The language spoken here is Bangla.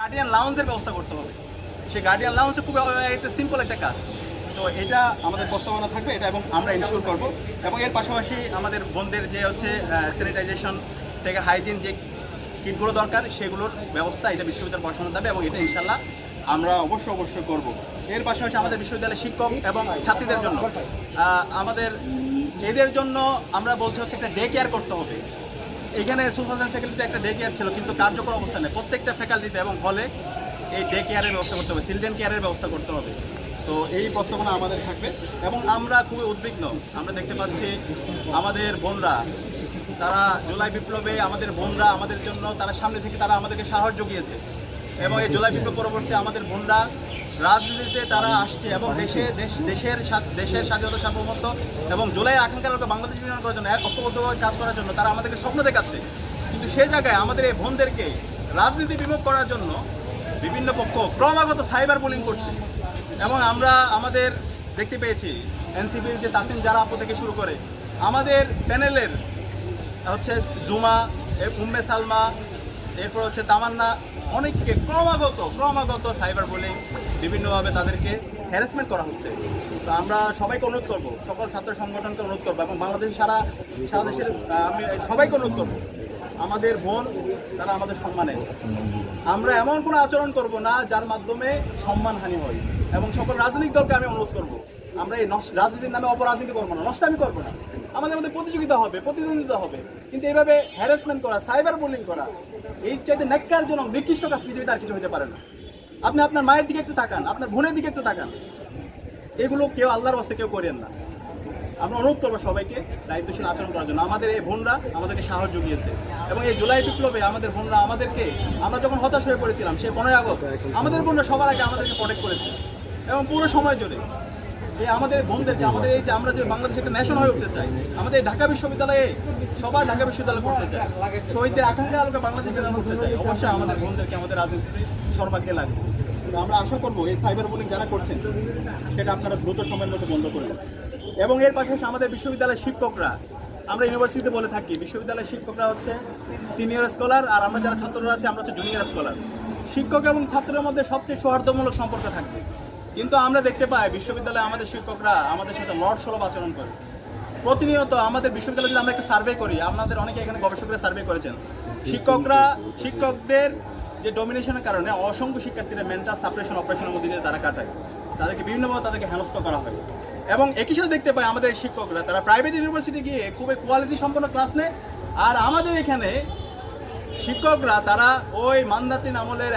গার্ডিয়ান লাউঞ্জের ব্যবস্থা করতে হবে। সেই গার্ডিয়ান লাউঞ্জ খুব একটা সিম্পল একটা কাজ। তো এটা আমাদের প্রস্তাবনা থাকবে, এটা এবং আমরা ইনশিওর করব। এবং এর পাশাপাশি আমাদের বোনদের যে হচ্ছে স্যানিটাইজেশন থেকে হাইজিন যে কিটগুলো দরকার, সেগুলোর ব্যবস্থা এটা বিশ্ববিদ্যালয় বসানো যাবে এবং এটা ইনশাল্লাহ আমরা অবশ্যই অবশ্যই করব। এর পাশাপাশি আমাদের বিশ্ববিদ্যালয়ের শিক্ষক এবং ছাত্রীদের জন্য আমাদের এদের জন্য আমরা বলছি হচ্ছে একটা ডে কেয়ার করতে হবে। এখানে সোশ্যাল ফ্যাকাল্টিতে একটা ডে কেয়ার ছিল, কিন্তু কার্যকর অবস্থা নেই। প্রত্যেকটা ফ্যাকাল্টিতে এবং হলে এই ডে কেয়ারের ব্যবস্থা করতে হবে চিলড্রেন কেয়ারের ব্যবস্থা করতে হবে। তো এই প্রস্তাবনা আমাদের থাকবে এবং আমরা খুবই উদ্বিগ্ন। আমরা দেখতে পাচ্ছি আমাদের বোনরা, তারা জুলাই বিপ্লবে আমাদের বোনরা আমাদের জন্য তারা সামনে থেকে তারা আমাদেরকে সাহস জুগিয়েছে এবং এই জুলাই বিপ্লব পরবর্তী আমাদের বোনরা রাজনীতিতে তারা আসছে এবং দেশে, দেশ, দেশের দেশের স্বাধীনতা সার্বভৌমত্ব এবং জুলাই আকাঙ্ক্ষার বাংলাদেশ বিনিয়োগ করার জন্য এক ঐক্যবদ্ধভাবে কাজ করার জন্য তারা আমাদেরকে স্বপ্ন দেখাচ্ছে। কিন্তু সেই জায়গায় আমাদের এই বোনদেরকে রাজনীতি বিমুখ করার জন্য বিভিন্ন পক্ষ ক্রমাগত সাইবার বুলিং করছে। এবং আমরা আমাদের দেখতে পেয়েছি এনসিপির যে তাসিম যারা আপু থেকে শুরু করে আমাদের প্যানেলের হচ্ছে জুমা উম্মে সালমা, এরপর হচ্ছে তামান্না, অনেককে ক্রমাগত ক্রমাগত সাইবার বুলিং বিভিন্নভাবে তাদেরকে হ্যারাসমেন্ট করা হচ্ছে। তো আমরা সবাইকে অনুরোধ করব, সকল ছাত্র সংগঠনকে অনুরোধ করব এবং বাংলাদেশ সারা সারা দেশের আমি সবাইকে অনুরোধ করব, আমাদের বোন, তারা আমাদের সম্মানে। আমরা এমন কোনো আচরণ করব না যার মাধ্যমে সম্মানহানি হয় এবং সকল রাজনৈতিক দলকে আমি অনুরোধ করব। আমরা এই নষ্ট- রাজনীতির নামে অপরাজনীতি করব না নষ্ট আমি করব না। আমাদের মধ্যে প্রতিযোগিতা হবে, প্রতিদ্বন্দ্বিতা হবে। কিন্তু এইভাবে হ্যারাসমেন্ট করা সাইবার বুলিং করা, এই চাইতে ন্যাক্কার জন্য নিকৃষ্ট কাজ পৃথিবীতে আর কিছু হতে পারে না। আপনি আপনার মায়ের দিকে একটু তাকান, আপনার বোনের দিকে একটু তাকান। এগুলো কেউ আল্লাহর বাস্তে কেউ করেন না। আমরা অনুরোধ করব সবাইকে দায়িত্বশীল আচরণ করার জন্য। আমাদের এই বোনরা আমাদেরকে সাহস জুগিয়েছে। এবং এই জুলাই বিপ্লবে আমাদের বোনরা আমাদেরকে, আমরা যখন হতাশ হয়ে পড়েছিলাম, সেই পনেরোই আগস্ট, আমাদের বোনরা সবার আগে আমাদেরকে প্রোটেক্ট করেছে। এবং পুরো সময় জুড়ে যে আমাদের বোনদেরকে আমাদের এই যে আমরা যে বাংলাদেশে একটা ন্যাশন হয়ে উঠতে চাই, আমাদের এই ঢাকা বিশ্ববিদ্যালয়ে সবার ঢাকা বিশ্ববিদ্যালয়ে পড়তে চাই। শহীদদের আকাঙ্ক্ষা আলোকে বাংলাদেশে করতে চাই। অবশ্যই আমাদের বোনদেরকে আমাদের রাজনীতিতে সর্বাগ্রে লাগবে। আমরা আশা করব এই সাইবার বুলিং যারা করছেন, সেটা আপনারা দ্রুত সময়ের মধ্যে বন্ধ করে দেন। এবং এর পাশাপাশি আমাদের বিশ্ববিদ্যালয়ের শিক্ষকরা, আমরা ইউনিভার্সিটিতে বলে থাকি, বিশ্ববিদ্যালয়ের শিক্ষকরা হচ্ছে সিনিয়র স্কলার আর আমরা যারা ছাত্ররা আছে, আমরা হচ্ছে জুনিয়র স্কলার শিক্ষক এবং ছাত্রের মধ্যে সবচেয়ে সৌহার্দ্যমূলক সম্পর্ক থাকবে। কিন্তু আমরা দেখতে পাই বিশ্ববিদ্যালয়ে আমাদের শিক্ষকরা আমাদের সাথে লড় সলভ আচরণ করে। প্রতিনিয়ত আমাদের বিশ্ববিদ্যালয়ে যদি আমরা একটা সার্ভে করি, আপনাদের অনেকে এখানে গবেষকরা সার্ভে করেছেন। শিক্ষকরা, শিক্ষকদের যে ডমিনেশনের কারণে অসংখ্য শিক্ষার্থীরা মেন্টাল সাপ্রেশন অপারেশনের মধ্যে দিয়ে তারা কাটায়। তাদেরকে বিভিন্নভাবে তাদেরকে হেনস্থ করা হয়। এবং একই সাথে দেখতে পাই আমাদের শিক্ষকরা, তারা প্রাইভেট ইউনিভার্সিটি গিয়ে খুবই কোয়ালিটি সম্পন্ন ক্লাস নেয়। আর আমাদের এখানে শিক্ষকরা, তারা ওই মান্দাতিন আমলের